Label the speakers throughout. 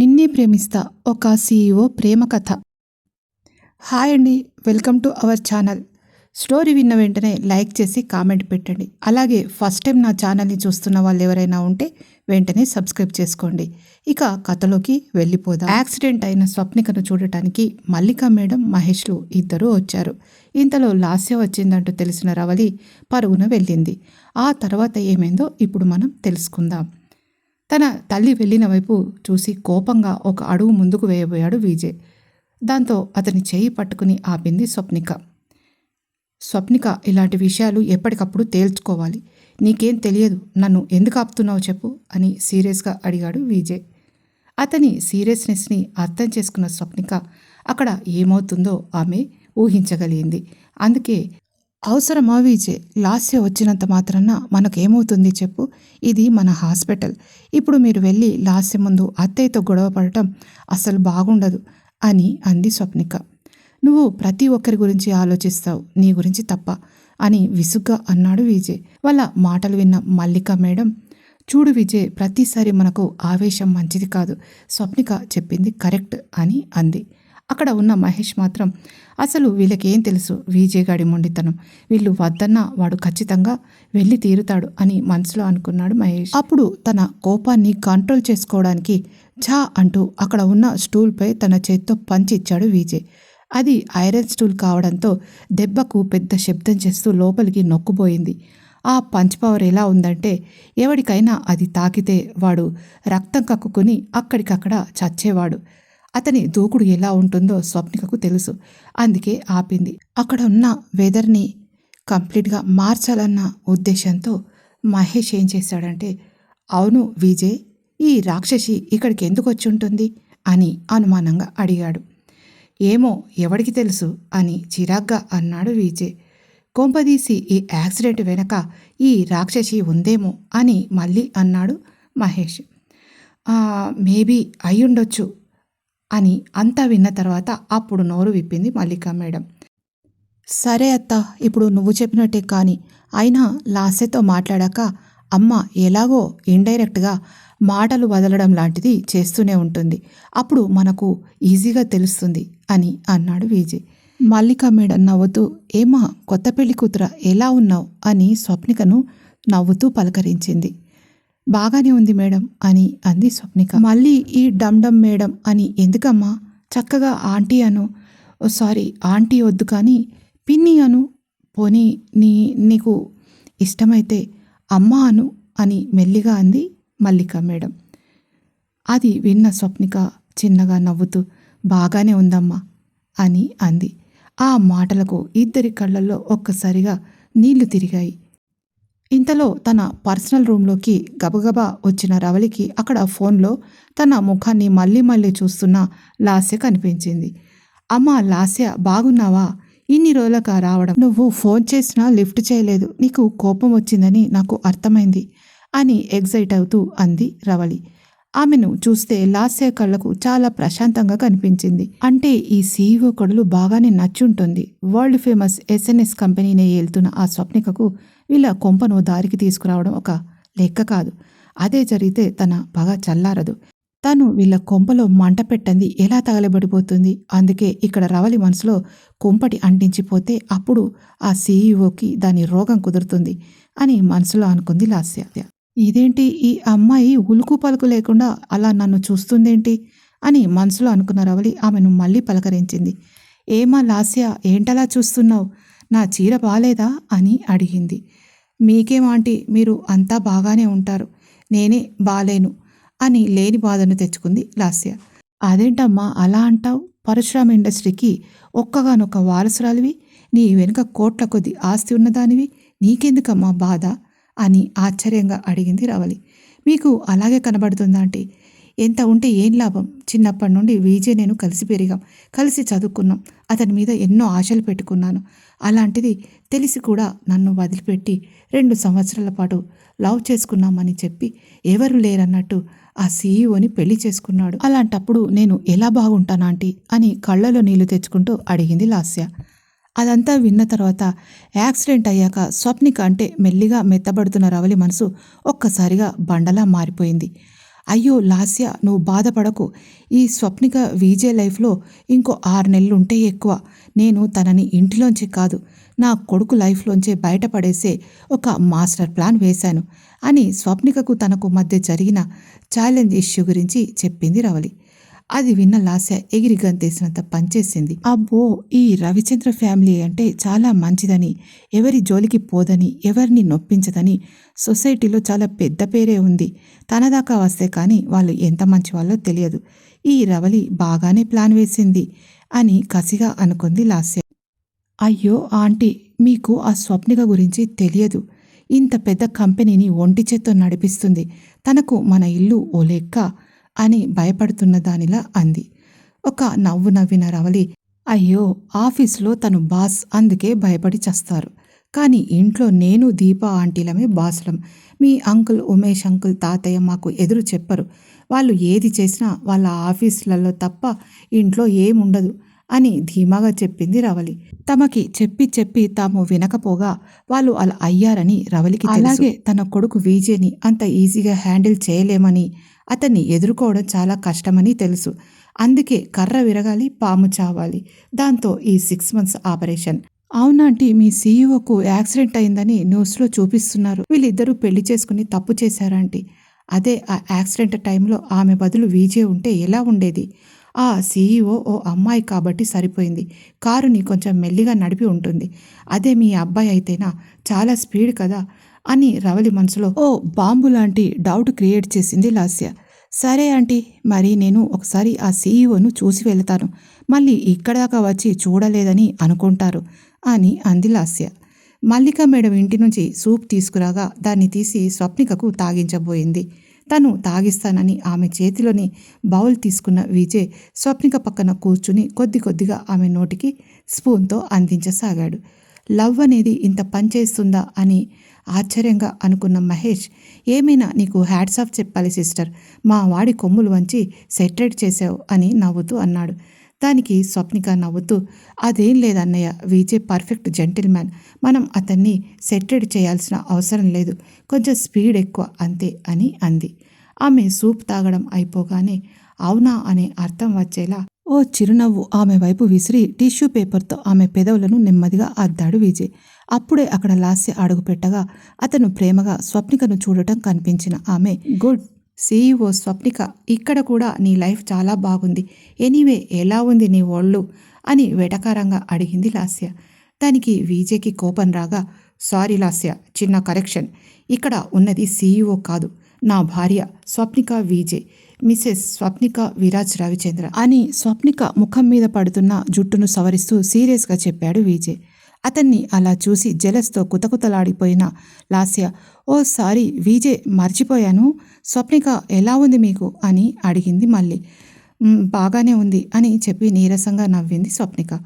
Speaker 1: నిన్నే ప్రేమిస్తా ఒక సీఈఓ ప్రేమ కథ. హాయ్ అండి welcome to our channel. Story విన్న వెంటనే లైక్ చేసి కామెంట్ పెట్టండి. అలాగే ఫస్ట్ టైం నా ఛానల్ని చూస్తున్న వాళ్ళు ఎవరైనా ఉంటే వెంటనే సబ్స్క్రైబ్ చేసుకోండి. ఇక కథలోకి వెళ్ళిపోదాం. యాక్సిడెంట్ అయిన స్వప్నికను చూడటానికి మల్లిక మేడం మహేష్లు ఇద్దరూ వచ్చారు. ఇంతలో లాస్య వచ్చిందంటూ తెలిసిన రవలి పరుగున వెళ్ళింది. ఆ తర్వాత ఏమైందో ఇప్పుడు మనం తెలుసుకుందాం. తన తల్లి వెళ్ళిన వైపు చూసి కోపంగా ఒక అడుగు ముందుకు వేయబోయాడు విజయ్. దాంతో అతని చేయి పట్టుకుని ఆపింది స్వప్నిక. స్వప్నిక ఇలాంటి విషయాలు ఎప్పటికప్పుడు తేల్చుకోవాలి. నీకేం తెలియదు. నన్ను ఎందుకు ఆపుతున్నావు చెప్పు అని సీరియస్గా అడిగాడు విజయ్. అతని సీరియస్నెస్ని అర్థం చేసుకున్న స్వప్నిక అక్కడ ఏమవుతుందో ఆమె ఊహించగలిగింది. అందుకే అవసరమా విజయ్ లాస్య వచ్చినంత మాత్రాన మనకేమవుతుంది చెప్పు. ఇది మన హాస్పిటల్. ఇప్పుడు మీరు వెళ్ళి లాస్య ముందు అత్తయ్యతో గొడవ పడటం అసలు బాగుండదు అని అంది స్వప్నిక. నువ్వు ప్రతి ఒక్కరి గురించి ఆలోచిస్తావు నీ గురించి తప్ప అని విసుగ్గా అన్నాడు విజయ్. వాళ్ళ మాటలు విన్న మల్లిక మేడం చూడు విజయ్ ప్రతిసారి మనకు ఆవేశం మంచిది కాదు. స్వప్నిక చెప్పింది కరెక్ట్ అని అంది. అక్కడ ఉన్న మహేష్ మాత్రం అసలు వీళ్ళకేం తెలుసు విజయగాడి మొండితనం. వీళ్ళు వద్దన్నా వాడు ఖచ్చితంగా వెళ్ళి తీరుతాడు అని మనసులో అనుకున్నాడు మహేష్. అప్పుడు తన కోపాన్ని కంట్రోల్ చేసుకోవడానికి ఛా అంటూ అక్కడ ఉన్న స్టూల్పై తన చేత్తో పంచి ఇచ్చాడు విజయ్. అది ఐరన్ స్టూల్ కావడంతో దెబ్బకు పెద్ద శబ్దం చేస్తూ లోపలికి నొక్కుపోయింది. ఆ పంచ్ పవర్ ఎలా ఉందంటే ఎవడికైనా అది తాకితే వాడు రక్తం కక్కుకుని అక్కడికక్కడ చచ్చేవాడు. అతని దూకుడు ఎలా ఉంటుందో స్వప్నికకు తెలుసు. అందుకే ఆపింది. అక్కడ ఉన్న వెదర్ని కంప్లీట్గా మార్చాలన్న ఉద్దేశంతో మహేష్ ఏం చేశాడంటే అవును విజయ్ ఈ రాక్షసి ఇక్కడికి ఎందుకు వచ్చి ఉంటుంది? అని అనుమానంగా అడిగాడు. ఏమో ఎవడికి తెలుసు అని చిరాగ్గా అన్నాడు విజయ్. కొంపదీసి ఈ యాక్సిడెంట్ వెనక ఈ రాక్షసి ఉందేమో అని మళ్ళీ అన్నాడు మహేష్. మేబీ అయ్యుండొచ్చు అని అంతా విన్న తర్వాత అప్పుడు నోరు విప్పింది మల్లిక మేడం. సరే అత్త ఇప్పుడు నువ్వు చెప్పినట్టే కానీ అయినా లాస్యతో మాట్లాడాక అమ్మ ఎలాగో ఇండైరెక్ట్గా మాటలు వదలడం లాంటిది చేస్తూనే ఉంటుంది. అప్పుడు మనకు ఈజీగా తెలుస్తుంది అని అన్నాడు విజయ్ మల్లిక మేడం నవ్వుతూ ఏమా కొత్త పెళ్ళి కూతుర ఎలా ఉన్నావు అని స్వప్నికను నవ్వుతూ పలకరించింది. బాగానే ఉంది మేడం అని అంది స్వప్నిక. మళ్ళీ ఈ డమ్ డమ్ మేడం అని ఎందుకమ్మా? చక్కగా ఆంటీ అను. ఓ సారీ ఆంటీ వద్దు కానీ పిన్ని అను. పోనీ నీ నీకు ఇష్టమైతే అమ్మ అను అని మెల్లిగా అంది మల్లిక మేడం. అది విన్న స్వప్నిక చిన్నగా నవ్వుతూ బాగానే ఉందమ్మా అని అంది. ఆ మాటలకు ఇద్దరి కళ్ళల్లో ఒక్కసారిగా నీళ్ళు తిరిగాయి. ఇంతలో తన పర్సనల్ రూమ్లోకి గబగబా వచ్చిన రవలికి అక్కడ ఫోన్లో తన ముఖాన్ని మళ్ళీ మళ్ళీ చూస్తున్న లాస్య కనిపించింది. అమ్మ లాస్య బాగున్నావా? ఇన్ని రోజులక రావడం. నువ్వు ఫోన్ చేసినా లిఫ్ట్ చేయలేదు. నీకు కోపం వచ్చిందని నాకు అర్థమైంది అని ఎగ్జైట్ అవుతూ అంది రవళి. ఆమెను చూస్తే లాస్య కళ్ళకు చాలా ప్రశాంతంగా కనిపించింది. అంటే ఈ సీఈఓ కొడలు బాగానే నచ్చుంటుంది. వరల్డ్ ఫేమస్ ఎస్ఎన్ఎస్ కంపెనీనే ఏళ్తున్న ఆ స్వప్నికకు వీళ్ళ కొంపను దారికి తీసుకురావడం ఒక లెక్క కాదు. అదే జరిగితే తన పగ చల్లారదు. తను వీళ్ళ కొంపలో మంట పెట్టంది ఎలా తగలబడిపోతుంది? అందుకే ఇక్కడ రవలి మనసులో కొంపటి అంటించిపోతే అప్పుడు ఆ సీఈఓకి దాని రోగం కుదురుతుంది అని మనసులో అనుకుంది లాస్య. ఇదేంటి ఈ అమ్మాయి ఉలుకు పలుకు లేకుండా అలా నన్ను చూస్తుందేంటి? అని మనసులో అనుకున్న రవళి ఆమెను మళ్ళీ పలకరించింది. ఏమా లాస్య ఏంటలా చూస్తున్నావు? నా చీర బాలేదా? అని అడిగింది. మీకేమాంటి మీరు అంతా బాగానే ఉంటారు. నేనే బాలేను అని లేని బాధను తెచ్చుకుంది లాస్య. అదేంటమ్మా అలా అంటావు? పరశురామ ఇండస్ట్రీకి ఒక్కగానొక్క వారసురాలివి? నీ వెనుక కోట్ల కొద్ది ఆస్తి ఉన్నదానివి? నీకెందుకమ్మా బాధ? అని ఆశ్చర్యంగా అడిగింది రవలి. మీకు అలాగే కనబడుతుందా అంటే ఎంత ఉంటే ఏం లాభం? చిన్నప్పటి నుండి విజయ్ నేను కలిసి పెరిగాం. కలిసి చదువుకున్నాం. అతని మీద ఎన్నో ఆశలు పెట్టుకున్నాను. అలాంటిది తెలిసి కూడా నన్ను వదిలిపెట్టి రెండు సంవత్సరాల పాటు లవ్ చేసుకున్నామని చెప్పి ఎవరు లేరన్నట్టు ఆ సీఈఓని పెళ్ళి చేసుకున్నాడు. అలాంటప్పుడు నేను ఎలా బాగుంటానా ఆంటీ? అని కళ్ళలో నీళ్ళు తెచ్చుకుంటూ అడిగింది లాస్య. అదంతా విన్న తర్వాత యాక్సిడెంట్ అయ్యాక స్వప్నిక అంటే మెల్లిగా మెత్తబడుతున్న రవలి మనసు ఒక్కసారిగా బండలా మారిపోయింది. అయ్యో లాస్య నువ్వు బాధపడకు. ఈ స్వప్నిక విజే లైఫ్లో ఇంకో ఆరు నెలలు ఉంటే ఎక్కువ. నేను తనని ఇంటిలోంచి కాదు నా కొడుకు లైఫ్లోంచే బయటపడేసే ఒక మాస్టర్ ప్లాన్ వేశాను అని స్వప్నికకు తనకు మధ్య జరిగిన ఛాలెంజ్ ఇష్యూ గురించి చెప్పింది రవలి. అది విన్న లాస్య ఎగిరి గంతేసినంత పనిచేసింది. అబ్బో ఈ రవిచంద్ర ఫ్యామిలీ అంటే చాలా మంచిదని ఎవరి జోలికి పోదని ఎవరిని నొప్పించదని సొసైటీలో చాలా పెద్ద పేరే ఉంది. తన దాకా వస్తే కానీ వాళ్ళు ఎంత మంచి వాళ్ళో తెలియదు. ఈ రవలి బాగానే ప్లాన్ వేసింది అని కసిగా అనుకుంది లాస్య అయ్యో ఆంటీ మీకు ఆ స్వప్నిక గురించి తెలియదు. ఇంత పెద్ద కంపెనీని ఒంటి చేత్తో నడిపిస్తుంది. తనకు మన ఇల్లు ఓ లెక్క. అని భయపడుతున్న దానిలా అంది. ఒక నవ్వు నవ్విన రవలి అయ్యో ఆఫీస్లో తను బాస్ అందుకే భయపడి చస్తారు. కానీ ఇంట్లో నేను దీప ఆంటీలమే బాసులం. మీ అంకుల్ ఉమేష్ అంకుల్ తాతయ్య మాకు ఎదురు చెప్పరు. వాళ్ళు ఏది చేసినా వాళ్ళ ఆఫీసులలో తప్ప ఇంట్లో ఏముండదు అని ధీమాగా చెప్పింది రవలి. తమకి చెప్పి చెప్పి తాము వినకపోగా వాళ్ళు అలా అయ్యారని రవలికి అలాగే తన కొడుకు విజయ్ని అంత ఈజీగా హ్యాండిల్ చేయలేమని అతన్ని ఎదుర్కోవడం చాలా కష్టమని తెలుసు. అందుకే కర్ర విరగాలి పాము చావాలి. దాంతో ఈ సిక్స్ మంత్స్ ఆపరేషన్. అవునాంటీ మీ సీఈఓకు యాక్సిడెంట్ అయిందని న్యూస్లో చూపిస్తున్నారు. వీళ్ళిద్దరూ పెళ్ళి చేసుకుని తప్పు చేశారంటీ అదే ఆ యాక్సిడెంట్ టైంలో ఆమె బదులు వీజే ఉంటే ఎలా ఉండేది? ఆ సీఈఓ ఓ అమ్మాయి కాబట్టి సరిపోయింది. కారుని కొంచెం మెల్లిగా నడిపి ఉంటుంది. అదే మీ అబ్బాయి అయితేనా? చాలా స్పీడ్ కదా. అని రవలి మనసులో ఓ బాంబు లాంటి డౌట్ క్రియేట్ చేసింది లాస్య. సరే ఆంటీ మరి నేను ఒకసారి ఆ సీఈఓను చూసి వెళ్తాను. మళ్ళీ ఇక్కడాకా వచ్చి చూడలేదని అనుకుంటారు అని అంది లాస్య. మల్లిక మేడం ఇంటి నుంచి సూప్ తీసుకురాగా దాన్ని తీసి స్వప్నికకు తాగించబోయింది. తను తాగిస్తానని ఆమె చేతిలోని బౌల్ తీసుకున్న విజయ్ స్వప్నిక పక్కన కూర్చుని కొద్ది కొద్దిగా ఆమె నోటికి స్పూన్తో అందించసాగాడు. లవ్ అనేది ఇంత పనిచేస్తుందా అని ఆశ్చర్యంగా అనుకున్న మహేష్ ఏమైనా నీకు హ్యాట్స్ ఆఫ్ చెప్పాలి సిస్టర్. మా వాడి కొమ్ములు వంచి సెటరేట్ చేసావు అని నవ్వుతూ అన్నాడు. దానికి స్వప్నిక నవ్వుతూ అదేం లేదన్నయ్య విజయ్ పర్ఫెక్ట్ జెంటిల్మ్యాన్. మనం అతన్ని సెటరేట్ చేయాల్సిన అవసరం లేదు. కొంచెం స్పీడ్ ఎక్కువ అంతే అని అంది. ఆమె సూప్ తాగడం అయిపోగానే అవునా అనే అర్థం వచ్చేలా ఓ చిరునవ్వు ఆమె వైపు విసిరి టిష్యూ పేపర్తో ఆమె పెదవులను నెమ్మదిగా అద్దాడు విజయ్. అప్పుడే అక్కడ లాస్య అడుగుపెట్టగా అతను ప్రేమగా స్వప్నికను చూడటం కనిపించిన ఆమె. గుడ్. సీఈఓ స్వప్నిక ఇక్కడ కూడా నీ లైఫ్ చాలా బాగుంది. ఎనీవే ఎలా ఉంది నీ ఒళ్ళు అని వెటకారంగా అడిగింది లాస్య. దానికి విజయ్కి కోపం రాగా సారీ లాస్య చిన్న కరెక్షన్. ఇక్కడ ఉన్నది సీఈఓ కాదు నా భార్య స్వప్నిక విజయ్. మిసెస్ స్వప్నిక విరాజ్ రవిచంద్ర అని స్వప్నిక ముఖం మీద పడుతున్న జుట్టును సవరిస్తూ సీరియస్గా చెప్పాడు విజయ్. అతన్ని అలా చూసి జలస్తో కుతకుతలాడిపోయిన లాస్య ఓ సారీ విజయ్ మర్చిపోయాను. స్వప్నిక ఎలా ఉంది మీకు? అని అడిగింది మళ్ళీ. బాగానే ఉంది అని చెప్పి నీరసంగా నవ్వింది స్వప్నిక.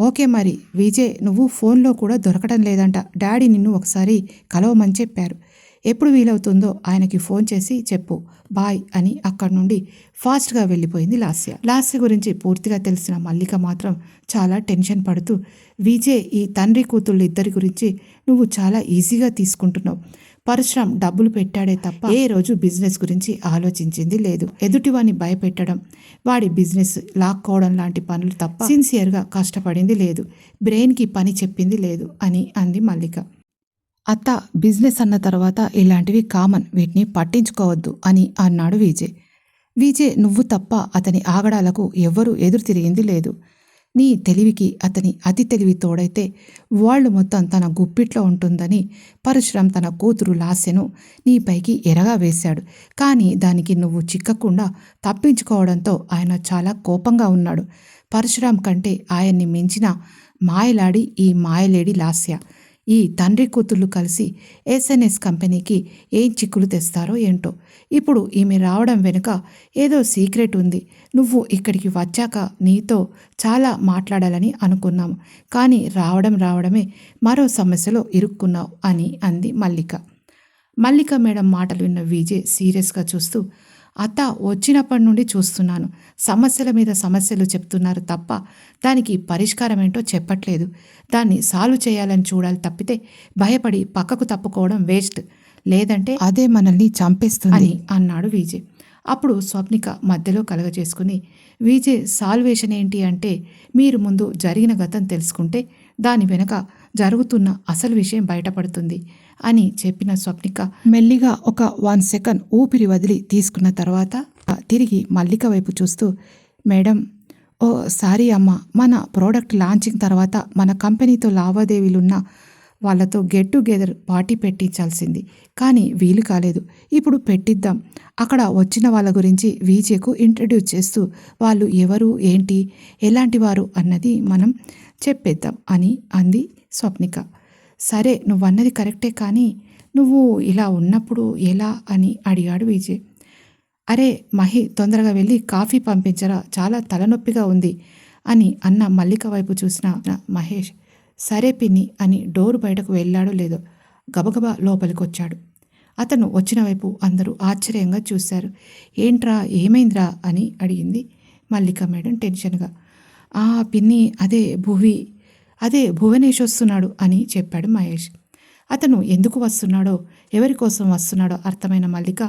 Speaker 1: ఓకే మరి విజయ్ నువ్వు ఫోన్లో కూడా దొరకడం లేదంట. డాడీ నిన్ను ఒకసారి కలవమని చెప్పారు. ఎప్పుడు వీలవుతుందో ఆయనకి ఫోన్ చేసి చెప్పు బాయ్ అని అక్కడి నుండి ఫాస్ట్గా వెళ్ళిపోయింది లాస్య. లాస్య గురించి పూర్తిగా తెలిసిన మల్లిక మాత్రం చాలా టెన్షన్ పడుతూ విజయ్ ఈ తండ్రి కూతుళ్ళు ఇద్దరి గురించి నువ్వు చాలా ఈజీగా తీసుకుంటున్నావు. పరశురామ్ డబ్బులు పెట్టాడే తప్ప ఏ రోజు బిజినెస్ గురించి ఆలోచించింది లేదు. ఎదుటివాని భయపెట్టడం వాడి బిజినెస్ లాక్కోవడం లాంటి పనులు తప్ప సిన్సియర్గా కష్టపడింది లేదు. బ్రెయిన్కి పని చెప్పింది లేదు అని అంది మల్లిక. అత్త బిజినెస్ అన్న తర్వాత ఇలాంటివి కామన్ వీటిని పట్టించుకోవద్దు అని అన్నాడు విజయ్. విజయ్ నువ్వు తప్ప అతని ఆగడాలకు ఎవ్వరూ ఎదురు తిరిగింది లేదు. నీ తెలివికి అతని అతి తెలివి తోడైతే వాళ్ళు మొత్తం తన గుప్పిట్లో ఉంటుందని పరశురాం తన కూతురు లాస్యను నీపైకి ఎరగా వేశాడు. కానీ దానికి నువ్వు చిక్కకుండా తప్పించుకోవడంతో ఆయన చాలా కోపంగా ఉన్నాడు. పరశురాం కంటే ఆయన్ని మించిన మాయలాడి ఈ మాయలేడి లాస్య. ఈ తండ్రి కూతుళ్ళు కలిసి ఎస్ఎన్ఎస్ కంపెనీకి ఏం చిక్కులు తెస్తారో ఏంటో. ఇప్పుడు ఈమె రావడం వెనుక ఏదో సీక్రెట్ ఉంది. నువ్వు ఇక్కడికి వచ్చాక నీతో చాలా మాట్లాడాలని అనుకున్నాము. కానీ రావడం రావడమే మరో సమస్యలో ఇరుక్కున్నావు అని అంది మల్లిక. మల్లిక మేడం మాటలు విన్న విజయ్ సీరియస్గా చూస్తూ అత్త వచ్చినప్పటి నుండి చూస్తున్నాను. సమస్యల మీద సమస్యలు చెప్తున్నారు తప్ప దానికి పరిష్కారం ఏంటో చెప్పట్లేదు. దాన్ని సాల్వ్ చేయాలని చూడాలి తప్పితే భయపడి పక్కకు తప్పుకోవడం వేస్ట్. లేదంటే అదే మనల్ని చంపేస్తుంది. అని అన్నాడు విజయ్. అప్పుడు స్వప్నిక మధ్యలో కలగజేసుకుని విజయ్ సాల్వేషన్ ఏంటి అంటే మీరు ముందు జరిగిన గతం తెలుసుకుంటే దాని వెనక జరుగుతున్న అసలు విషయం బయటపడుతుంది. అని చెప్పిన స్వప్నిక మెల్లిగా ఒక వన్ సెకండ్ ఊపిరి వదిలి తీసుకున్న తర్వాత తిరిగి మల్లిక వైపు చూస్తూ మేడం ఓ సారీ అమ్మ మన ప్రోడక్ట్ లాంచింగ్ తర్వాత మన కంపెనీతో లావాదేవీలున్న వాళ్ళతో గెట్ టుగెదర్ పార్టీ పెట్టించాల్సింది. కానీ వీలు కాలేదు. ఇప్పుడు పెట్టిద్దాం. అక్కడ వచ్చిన వాళ్ళ గురించి వీజేకు ఇంట్రడ్యూస్ చేస్తూ వాళ్ళు ఎవరు ఏంటి ఎలాంటి వారు అన్నది మనం చెప్పేద్దాం అని అంది స్వప్నిక. సరే నువ్వన్నది కరెక్టే కానీ నువ్వు ఇలా ఉన్నప్పుడు ఎలా అని అడిగాడు విజయ్. అరే మహి తొందరగా వెళ్ళి కాఫీ పంపించరా చాలా తలనొప్పిగా ఉంది అని అన్న మల్లిక వైపు చూసిన మహేష్. సరే పిన్ని అని డోర్ బయటకు వెళ్ళాడో లేదో గబగబా లోపలికి వచ్చాడు అతను వచ్చిన వైపు అందరూ ఆశ్చర్యంగా చూశారు. ఏంట్రా ఏమైందిరా అని అడిగింది మల్లిక మేడం టెన్షన్గా. ఆ పిన్ని అదే భువి అదే భువనేష్ వస్తున్నాడు అని చెప్పాడు మహేష్. అతను ఎందుకు వస్తున్నాడో ఎవరి కోసం వస్తున్నాడో అర్థమైన మల్లిక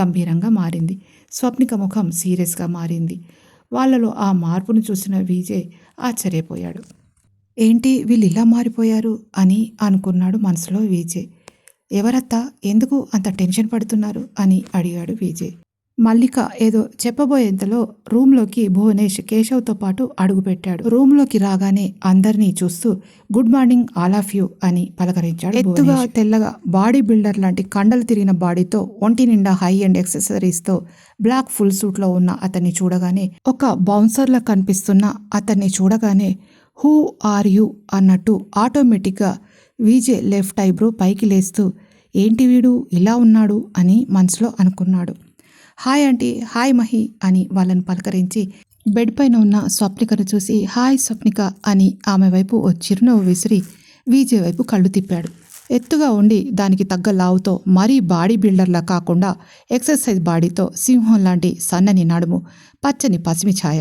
Speaker 1: గంభీరంగా మారింది. స్వప్నిక ముఖం సీరియస్గా మారింది. వాళ్ళలో ఆ మార్పును చూసిన విజయ్ ఆశ్చర్యపోయాడు. ఏంటి వీళ్ళు ఇలా మారిపోయారు అని అనుకున్నాడు మనసులో విజయ్. ఎవరత్తా ఎందుకు అంత టెన్షన్ పడుతున్నారు అని అడిగాడు విజయ్. మల్లిక ఏదో చెప్పబోయేంతలో రూమ్లోకి భువనేష్ కేశవ్తో పాటు అడుగుపెట్టాడు. రూమ్లోకి రాగానే అందరినీ చూస్తూ good morning all of you అని పలకరించాడు ఎత్తుగా తెల్లగా బాడీ బిల్డర్ లాంటి కండలు తిరిగిన బాడీతో ఒంటి నిండా హై అండ్ ఎక్సెసరీస్తో బ్లాక్ ఫుల్ సూట్లో ఉన్న అతన్ని చూడగానే ఒక బౌన్సర్లా కనిపిస్తున్న అతన్ని చూడగానే హూ ఆర్ యూ అన్నట్టు ఆటోమేటిక్గా వీజే లెఫ్ట్ ఐబ్రో పైకి లేస్తూ ఏంటి వీడు? ఇలా ఉన్నాడు? అని మనసులో అనుకున్నాడు. హాయ్ ఆంటీ హాయ్ మహి అని వాళ్ళని పలకరించి బెడ్ పైన ఉన్న స్వప్నికను చూసి హాయ్ స్వప్నిక అని ఆమె వైపు ఓ చిరునవ్వు విసిరి వీజే వైపు కళ్ళు తిప్పాడు. ఎత్తుగా ఉండి దానికి తగ్గ లావుతో మరీ బాడీ బిల్డర్లా కాకుండా ఎక్సర్సైజ్ బాడీతో సింహం లాంటి సన్నని నడుము పచ్చని పసిమి ఛాయ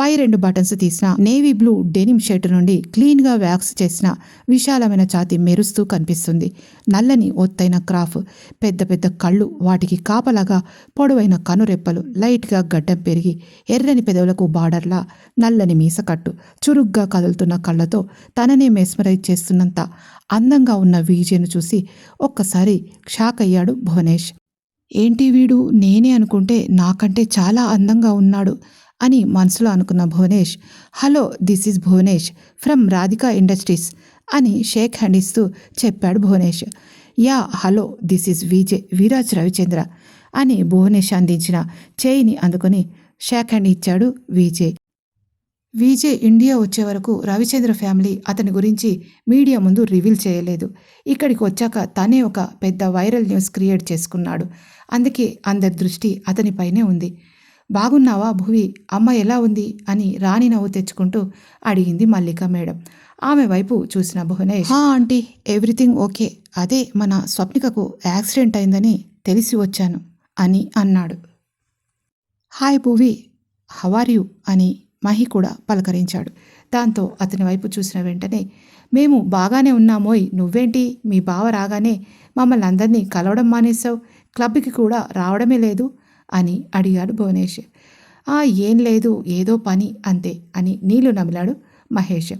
Speaker 1: పై రెండు బటన్స్ తీసిన నేవీ బ్లూ డెనిమ్ షర్ట్ నుండి క్లీన్గా వ్యాక్స్ చేసిన విశాలమైన ఛాతి మెరుస్తూ కనిపిస్తుంది. నల్లని ఒత్తైన క్రాఫ్ పెద్ద పెద్ద కళ్ళు వాటికి కాపలాగా పొడవైన కనురెప్పలు లైట్గా గడ్డం పెరిగి ఎర్రని పెదవులకు బార్డర్లా నల్లని మీసకట్టు చురుగ్గా కదులుతున్న కళ్ళతో తననే మెస్మరైజ్ చేస్తున్నంత అందంగా ఉన్న విజయను చూసి ఒక్కసారి షాక్ అయ్యాడు భువనేష్. ఏంటి వీడు? నేనే అనుకుంటే నాకంటే చాలా అందంగా ఉన్నాడు. అని మనసులో అనుకున్న Bhuvanesh hello this is Bhuvanesh from Radhika industries అని షేక్ హ్యాండ్ ఇస్తూ చెప్పాడు Bhuvanesh. Yeah hello this is Vijay Viraj Ravichandra అని భువనేష్ అందించిన చేయిని అందుకొని షేక్ హ్యాండ్ ఇచ్చాడు విజయ్ విజయ్ ఇండియా వచ్చే వరకు రవిచంద్ర ఫ్యామిలీ అతని గురించి మీడియా ముందు రివీల్ చేయలేదు. ఇక్కడికి వచ్చాక తనే ఒక పెద్ద వైరల్ న్యూస్ క్రియేట్ చేసుకున్నాడు. అందుకే అందరి దృష్టి అతనిపైనే ఉంది. బాగున్నావా భువి? అమ్మ ఎలా ఉంది? అని రాణి నవ్వు తెచ్చుకుంటూ అడిగింది మల్లిక మేడం. ఆమె వైపు చూసిన భువనేష్ హా ఆంటీ ఎవ్రీథింగ్ ఓకే. అదే మన స్వప్నికకు యాక్సిడెంట్ అయిందని తెలిసి వచ్చాను అని అన్నాడు. Hi Bhuvi how are you? అని మహి కూడా పలకరించాడు. దాంతో అతని వైపు చూసిన వెంటనే మేము బాగానే ఉన్నామోయ్ నువ్వేంటి? మీ బావ రాగానే మమ్మల్ని అందరినీ కలవడం మానేశావు? క్లబ్కి కూడా రావడమే లేదు. అని అడిగాడు భువనేష్ ఆ ఏం లేదు ఏదో పని అంతే అని నీళ్ళు నమిలాడు మహేష్.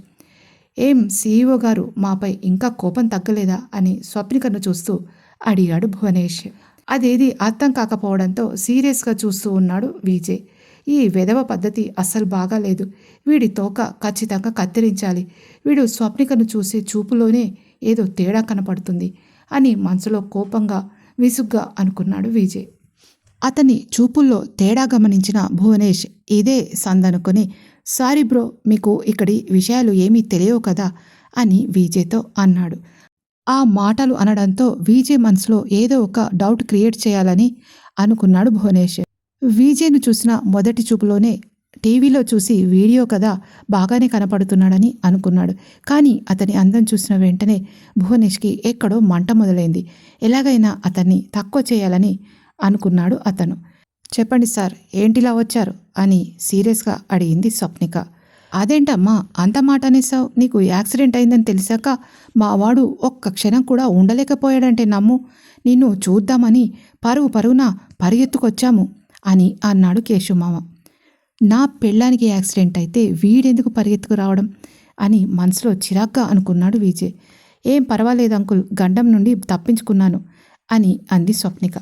Speaker 1: ఏం సీఈఓ గారు మాపై ఇంకా కోపం తగ్గలేదా అని స్వప్నికను చూస్తూ అడిగాడు భువనేష్ అదేది అర్థం కాకపోవడంతో సీరియస్గా చూస్తూ ఉన్నాడు విజయ్. ఈ విధవ పద్ధతి అస్సలు బాగాలేదు. వీడి తోక ఖచ్చితంగా కత్తిరించాలి. వీడు స్వప్నికను చూసే చూపులోనే ఏదో తేడా కనపడుతుంది అని మనసులో కోపంగా విసుగ్గా అనుకున్నాడు విజయ్. అతని చూపుల్లో తేడా గమనించిన భువనేష్ ఇదే సందనుకొని సారీ బ్రో మీకు ఇక్కడి విషయాలు ఏమీ తెలియవు కదా అని విజయ్తో అన్నాడు. ఆ మాటలు అనడంతో విజయ్ మనసులో ఏదో ఒక డౌట్ క్రియేట్ చేయాలని అనుకున్నాడు భువనేష్. విజయ్ను చూసిన మొదటి చూపులోనే టీవీలో చూసి వీడియో కదా బాగానే కనపడుతున్నాడని అనుకున్నాడు. కానీ అతని అందం చూసిన వెంటనే భువనేష్కి ఎక్కడో మంట మొదలైంది. ఎలాగైనా అతన్ని తక్కువ చేయాలని అనుకున్నాడు అతను. చెప్పండి సార్ ఏంటిలా వచ్చారు? అని సీరియస్గా అడిగింది స్వప్నిక. అదేంటమ్మా అంత మాట అనేసావు నీకు యాక్సిడెంట్ అయిందని తెలిసాక మా వాడు ఒక్క క్షణం కూడా ఉండలేకపోయాడంటే నమ్ము. నిన్ను చూద్దామని పరువు పరుగున పరిగెత్తుకొచ్చాము అని అన్నాడు కేశుమామ నా పెళ్ళానికి యాక్సిడెంట్ అయితే వీడెందుకు పరిగెత్తుకు రావడం? అని మనసులో చిరాగ్గా అనుకున్నాడు విజయ్. ఏం పర్వాలేదు అంకుల్ గండం నుండి తప్పించుకున్నాను అని అంది స్వప్నిక.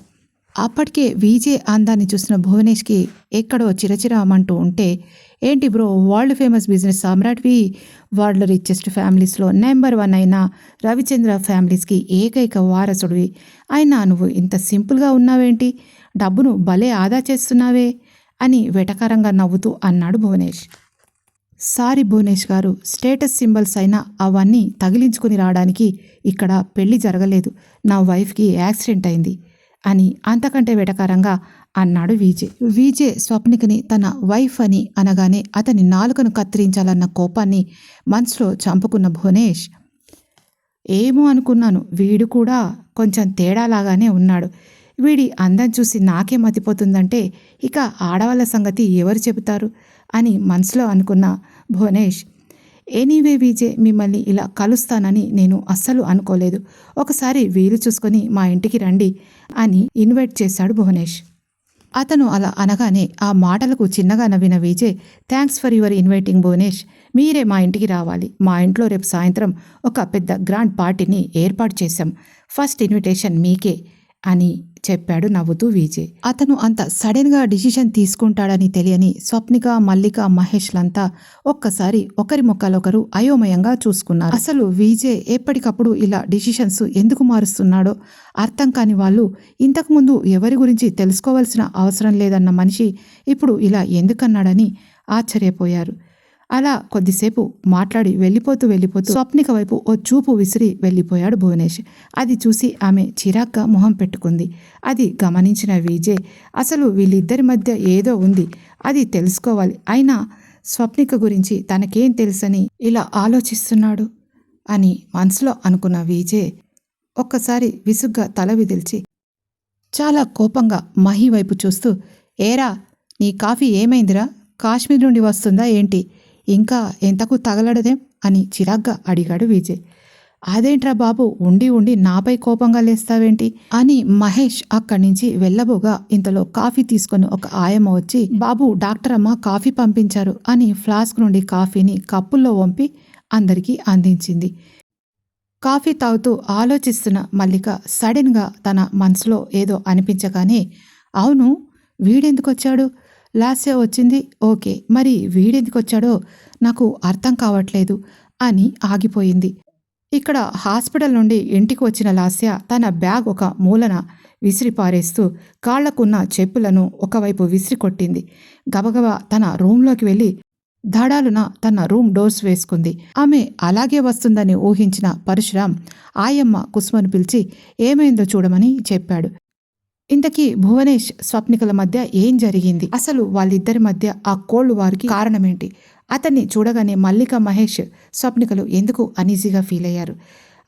Speaker 1: అప్పటికే విజే అందాన్ని చూసిన భువనేష్కి ఎక్కడో చిరచిరామంటూ ఉంటే ఏంటి బ్రో వరల్డ్ ఫేమస్ బిజినెస్ సామ్రాట్వి వరల్డ్ రిచెస్ట్ ఫ్యామిలీస్లో నెంబర్ వన్ అయిన రవిచంద్ర ఫ్యామిలీస్కి ఏకైక వారసుడివి అయినా నువ్వు ఇంత సింపుల్గా ఉన్నావేంటి? డబ్బును భలే ఆదా చేస్తున్నావే అని వెటకారంగా నవ్వుతూ అన్నాడు భువనేష్. సారీ భువనేష్ గారు స్టేటస్ సింబల్స్ అయినా అవన్నీ తగిలించుకుని రావడానికి ఇక్కడ పెళ్ళి జరగలేదు. నా వైఫ్కి యాక్సిడెంట్ అయింది. అని అంతకంటే వెటకారంగా అన్నాడు విజే. విజే స్వప్నికని తన వైఫ్ అని అనగానే అతని నాలుకను కత్తిరించాలన్న కోపాన్ని మనసులో చంపుకున్న భువనేష్ ఏమో అనుకున్నాను వీడు కూడా కొంచెం తేడాలాగానే ఉన్నాడు. వీడి అందం చూసి నాకే మతిపోతుందంటే ఇక ఆడవాళ్ళ సంగతి ఎవరు చెబుతారు అని మనసులో అనుకున్న భువనేష్ ఎనీవే విజే మిమ్మల్ని ఇలా కలుస్తానని నేను అస్సలు అనుకోలేదు. ఒకసారి వీలు చూసుకొని మా ఇంటికి రండి అని ఇన్వైట్ చేశాడు భువనేష్. అతను అలా అనగానే ఆ మాటలకు చిన్నగా నవ్విన Vijay thanks for your inviting Bhuvanesh. మీరే మా ఇంటికి రావాలి. మా ఇంట్లో రేపు సాయంత్రం ఒక పెద్ద గ్రాండ్ పార్టీని ఏర్పాటు చేశాం. ఫస్ట్ ఇన్విటేషన్ మీకే అని చెప్పాడు నవ్వుతూ విజయ్. అతను అంత సడన్గా డిసిషన్ తీసుకుంటాడని తెలియని స్వప్నిక మల్లిక మహేష్లంతా ఒక్కసారి ఒకరి ముఖాలొకరు అయోమయంగా చూసుకున్నారు. అసలు విజయ్ ఎప్పటికప్పుడు ఇలా డిసిషన్స్ ఎందుకు మారుస్తున్నాడో అర్థం కాని వాళ్ళు ఇంతకుముందు ఎవరి గురించి తెలుసుకోవాల్సిన అవసరం లేదన్న మనిషి ఇప్పుడు ఇలా ఎందుకన్నాడని ఆశ్చర్యపోయారు. అలా కొద్దిసేపు మాట్లాడి వెళ్ళిపోతూ వెళ్ళిపోతూ స్వప్నిక వైపు ఓ చూపు విసిరి వెళ్ళిపోయాడు భువనేష్. అది చూసి ఆమె చిరాగ్గా మొహం పెట్టుకుంది. అది గమనించిన విజయ్ అసలు వీళ్ళిద్దరి మధ్య ఏదో ఉంది. అది తెలుసుకోవాలి. అయినా స్వప్నిక గురించి తనకేం తెలుసని ఇలా ఆలోచిస్తున్నాడు? అని మనసులో అనుకున్న విజయ్ ఒక్కసారి విసుగ్గా తల విదిల్చి చాలా కోపంగా మహి వైపు చూస్తూ ఏరా నీ కాఫీ ఏమైందిరా? కాశ్మీర్ నుండి వస్తుందా ఏంటి? ఇంకా ఎంతకు తగలడదేం? అని చిరాగ్గా అడిగాడు విజయ్. అదేంట్రా బాబు ఉండి ఉండి నాపై కోపంగా లేస్తావేంటి? అని మహేష్ అక్కడి నుంచి వెళ్ళబోగా ఇంతలో కాఫీ తీసుకొని ఒక ఆయమ్మ వచ్చి బాబు డాక్టర్ అమ్మ కాఫీ పంపించారు అని ఫ్లాస్క్ నుండి కాఫీని కప్పుల్లో వంపి అందరికీ అందించింది. కాఫీ తాగుతూ ఆలోచిస్తున్న మల్లిక సడన్గా తన మనసులో ఏదో అనిపించగానే అవును వీడెందుకొచ్చాడు లాస్య వచ్చింది ఓకే మరి వీడెందుకు వచ్చాడో నాకు అర్థం కావట్లేదు అని ఆగిపోయింది. ఇక్కడ హాస్పిటల్ నుండి ఇంటికి వచ్చిన లాస్య తన బ్యాగ్ ఒక మూలన విసిరి పారేస్తూ కాళ్ళకున్న చెప్పులను ఒకవైపు విసిరి కొట్టింది గబగబా తన రూంలోకి వెళ్ళి ధడాలున తన రూమ్ డోర్స్ వేసుకుంది. ఆమె అలాగే వస్తుందని ఊహించిన పరశురాం ఆయమ్మ కుసుమను పిలిచి ఏమైందో చూడమని చెప్పాడు. ఇంతకీ భువనేష్ స్వప్నికల మధ్య ఏం జరిగింది? అసలు వాళ్ళిద్దరి మధ్య ఆ కోల్డ్ వారికి కారణమేంటి? అతన్ని చూడగానే మల్లిక మహేష్ స్వప్నికలు ఎందుకు అనీజీగా ఫీల్ అయ్యారు?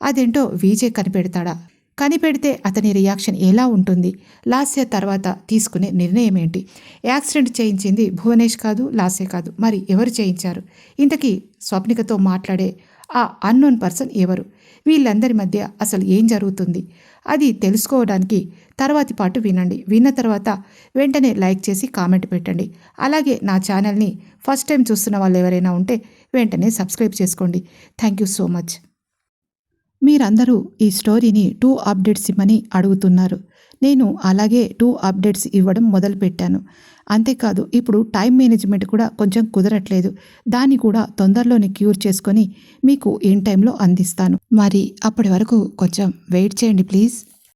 Speaker 1: అదేంటో విజయ్ కనిపెడతాడా? కనిపెడితే అతని రియాక్షన్ ఎలా ఉంటుంది? లాస్య తర్వాత తీసుకునే నిర్ణయం ఏంటి యాక్సిడెంట్ చేయించింది భువనేష్ కాదు లాస్య కాదు. మరి ఎవరు చేయించారు? ఇంతకీ స్వప్నికతో మాట్లాడే ఆ అన్నోన్ పర్సన్ ఎవరు? వీళ్ళందరి మధ్య అసలు ఏం జరుగుతుంది? అది తెలుసుకోవడానికి తర్వాతి పాటు వినండి. విన్న తర్వాత వెంటనే లైక్ చేసి కామెంట్ పెట్టండి. అలాగే నా ఛానల్ని ఫస్ట్ టైం చూస్తున్న వాళ్ళు ఎవరైనా ఉంటే వెంటనే సబ్స్క్రైబ్ చేసుకోండి. Thank you so much. మీరందరూ ఈ స్టోరీని టూ అప్డేట్స్ ఇమ్మని అడుగుతున్నారు. నేను అలాగే టూ అప్డేట్స్ ఇవ్వడం మొదలుపెట్టాను. అంతేకాదు ఇప్పుడు టైం మేనేజ్మెంట్ కూడా కొంచెం కుదరట్లేదు. దాన్ని కూడా తొందరలోనే క్యూర్ చేసుకొని మీకు ఇన్ టైంలో అందిస్తాను. మరి అప్పటి వరకు కొంచెం వెయిట్ చేయండి ప్లీజ్.